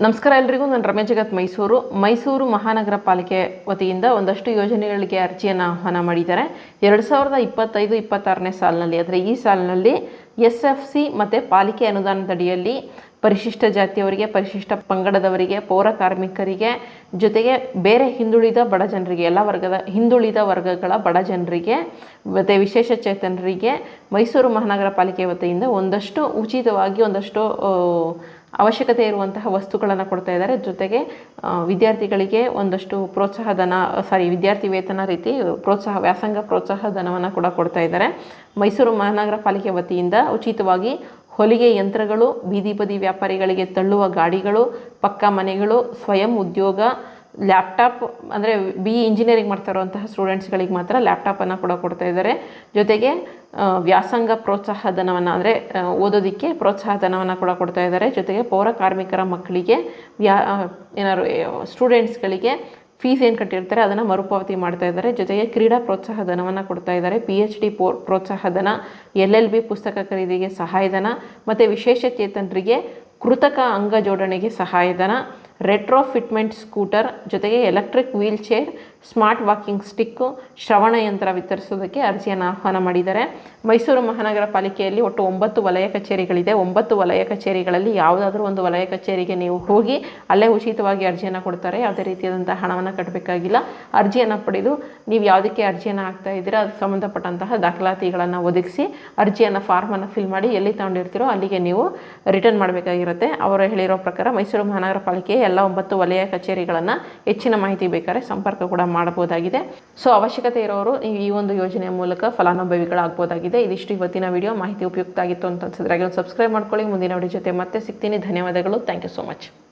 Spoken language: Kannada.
ನಮಸ್ಕಾರ ಎಲ್ರಿಗೂ, ನಾನು ರಮೇಶ್ ಜಗತ್ ಮೈಸೂರು. ಮೈಸೂರು ಮಹಾನಗರ ಪಾಲಿಕೆ ವತಿಯಿಂದ ಒಂದಷ್ಟು ಯೋಜನೆಗಳಿಗೆ ಅರ್ಜಿಯನ್ನು ಆಹ್ವಾನ ಮಾಡಿದ್ದಾರೆ. ಎರಡು ಸಾವಿರದ ಇಪ್ಪತ್ತೈದು, ಇಪ್ಪತ್ತಾರನೇ ಸಾಲಿನಲ್ಲಿ, ಅಂದರೆ ಈ ಸಾಲಿನಲ್ಲಿ ಎಸ್ ಎಫ್ ಸಿ ಮತ್ತು ಪಾಲಿಕೆ ಅನುದಾನದಡಿಯಲ್ಲಿ ಪರಿಶಿಷ್ಟ ಜಾತಿಯವರಿಗೆ, ಪರಿಶಿಷ್ಟ ಪಂಗಡದವರಿಗೆ, ಪೌರ ಕಾರ್ಮಿಕರಿಗೆ ಜೊತೆಗೆ ಬೇರೆ ಹಿಂದುಳಿದ ಬಡ ಜನರಿಗೆ, ಎಲ್ಲ ವರ್ಗದ ಹಿಂದುಳಿದ ವರ್ಗಗಳ ಬಡ ಜನರಿಗೆ, ಮತ್ತು ವಿಶೇಷ ಚೇತನರಿಗೆ ಮೈಸೂರು ಮಹಾನಗರ ಪಾಲಿಕೆ ವತಿಯಿಂದ ಒಂದಷ್ಟು ಉಚಿತವಾಗಿ ಒಂದಷ್ಟು ಅವಶ್ಯಕತೆ ಇರುವಂತಹ ವಸ್ತುಗಳನ್ನು ಕೊಡ್ತಾ ಇದ್ದಾರೆ. ಜೊತೆಗೆ ವಿದ್ಯಾರ್ಥಿಗಳಿಗೆ ಒಂದಷ್ಟು ಪ್ರೋತ್ಸಾಹ ಧನ, ಸಾರಿ, ವಿದ್ಯಾರ್ಥಿ ವೇತನ ರೀತಿ ಪ್ರೋತ್ಸಾಹ, ವ್ಯಾಸಂಗ ಪ್ರೋತ್ಸಾಹ ಧನವನ್ನು ಕೂಡ ಕೊಡ್ತಾ ಇದ್ದಾರೆ. ಮೈಸೂರು ಮಹಾನಗರ ಪಾಲಿಕೆ ವತಿಯಿಂದ ಉಚಿತವಾಗಿ ಹೊಲಿಗೆ ಯಂತ್ರಗಳು, ಬೀದಿ ಬದಿ ವ್ಯಾಪಾರಿಗಳಿಗೆ ತಳ್ಳುವ ಗಾಡಿಗಳು, ಪಕ್ಕಾ ಮನೆಗಳು, ಸ್ವಯಂ ಉದ್ಯೋಗ ಲ್ಯಾಪ್ಟಾಪ್, ಅಂದರೆ ಬಿ ಇಂಜಿನಿಯರಿಂಗ್ ಮಾಡ್ತಾ ಇರುವಂತಹ ಸ್ಟೂಡೆಂಟ್ಸ್ಗಳಿಗೆ ಮಾತ್ರ ಲ್ಯಾಪ್ಟಾಪನ್ನು ಕೂಡ ಕೊಡ್ತಾ ಇದ್ದಾರೆ. ಜೊತೆಗೆ ವ್ಯಾಸಂಗ ಪ್ರೋತ್ಸಾಹ ಧನವನ್ನು ಅಂದರೆ ಓದೋದಕ್ಕೆ ಪ್ರೋತ್ಸಾಹ ಧನವನ್ನು ಕೂಡ ಕೊಡ್ತಾ ಇದ್ದಾರೆ. ಜೊತೆಗೆ ಪೌರ ಕಾರ್ಮಿಕರ ಮಕ್ಕಳಿಗೆ, ವ್ಯಾ ಏನಾದ್ರು ಸ್ಟೂಡೆಂಟ್ಸ್ಗಳಿಗೆ ಫೀಸ್ ಏನು ಕಟ್ಟಿರ್ತಾರೆ ಅದನ್ನು ಮರುಪಾವತಿ ಮಾಡ್ತಾ ಇದ್ದಾರೆ. ಜೊತೆಗೆ ಕ್ರೀಡಾ ಪ್ರೋತ್ಸಾಹ ಧನವನ್ನು ಕೊಡ್ತಾ ಇದ್ದಾರೆ. ಪಿ ಎಚ್ ಡಿ ಪೋ ಪ್ರೋತ್ಸಾಹ ಧನ ಎಲ್ ಎಲ್ ಬಿ ಪುಸ್ತಕ ಖರೀದಿಗೆ ಸಹಾಯಧನ, ಮತ್ತು ವಿಶೇಷ ಚೇತನರಿಗೆ ಕೃತಕ ಅಂಗ ಜೋಡಣೆಗೆ ಸಹಾಯಧನ ರೆಟ್ರೋ ಫಿಟ್ಮೆಂಟ್ ಸ್ಕೂಟರ್ ಜೊತೆಗೆ electric wheel chair smart walking stick ಶ್ರವಣ ಯಂತ್ರ ವಿತರಿಸೋದಕ್ಕೆ ಅರ್ಜಿಯನ್ನು ಆಹ್ವಾನ ಮಾಡಿದ್ದಾರೆ. ಮೈಸೂರು ಮಹಾನಗರ ಪಾಲಿಕೆಯಲ್ಲಿ ಒಟ್ಟು ಒಂಬತ್ತು ವಲಯ ಕಚೇರಿಗಳಿದೆ. ಒಂಬತ್ತು ವಲಯ ಕಚೇರಿಗಳಲ್ಲಿ ಯಾವುದಾದ್ರೂ ಒಂದು ವಲಯ ಕಚೇರಿಗೆ ನೀವು ಹೋಗಿ ಅಲ್ಲೇ ಉಚಿತವಾಗಿ ಅರ್ಜಿಯನ್ನು ಕೊಡ್ತಾರೆ. ಯಾವುದೇ ರೀತಿಯಾದಂಥ ಹಣವನ್ನು ಕಟ್ಟಬೇಕಾಗಿಲ್ಲ ಅರ್ಜಿಯನ್ನು ಪಡೆದು ನೀವು ಯಾವುದಕ್ಕೆ ಅರ್ಜಿಯನ್ನು ಹಾಕ್ತಾ ಇದ್ದೀರಾ ಅದಕ್ಕೆ ಸಂಬಂಧಪಟ್ಟಂತಹ ದಾಖಲಾತಿಗಳನ್ನು ಒದಗಿಸಿ ಅರ್ಜಿಯನ್ನು ಫಾರ್ಮನ್ನು ಫಿಲ್ ಮಾಡಿ ಎಲ್ಲಿ ತಗೊಂಡಿರ್ತೀರೋ ಅಲ್ಲಿಗೆ ನೀವು ರಿಟರ್ನ್ ಮಾಡಬೇಕಾಗಿರುತ್ತೆ. ಅವರು ಹೇಳಿರೋ ಪ್ರಕಾರ ಮೈಸೂರು ಮಹಾನಗರ ಪಾಲಿಕೆಯ ಎಲ್ಲ ಒಂಬತ್ತು ವಲಯ ಕಚೇರಿಗಳನ್ನು ಹೆಚ್ಚಿನ ಮಾಹಿತಿ ಬೇಕಾದ್ರೆ ಸಂಪರ್ಕ ಕೂಡ ಮಾಡಬಹುದಾಗಿದೆ. ಸೊ ಅವಶ್ಯಕತೆ ಇರೋರು ಈ- ಒಂದು ಯೋಜನೆಯ ಮೂಲಕ ಫಲಾನುಭವಿಗಳಾಗಬಹುದಾಗಿದೆ. ಇದಿಷ್ಟು ಇವತ್ತಿನ ವಿಡಿಯೋ ಮಾಹಿತಿ ಉಪಯುಕ್ತ ಆಗಿತ್ತು ಅಂತ ಅನ್ಸಿದ್ರೆ ಸಬ್ಸ್ಕ್ರೈಬ್ ಮಾಡ್ಕೊಳ್ಳಿ. ಮುಂದಿನ ವಿಡಿಯೋ ಜೊತೆ ಮತ್ತೆ ಸಿಗ್ತೀನಿ. ಧನ್ಯವಾದಗಳು. Thank you so much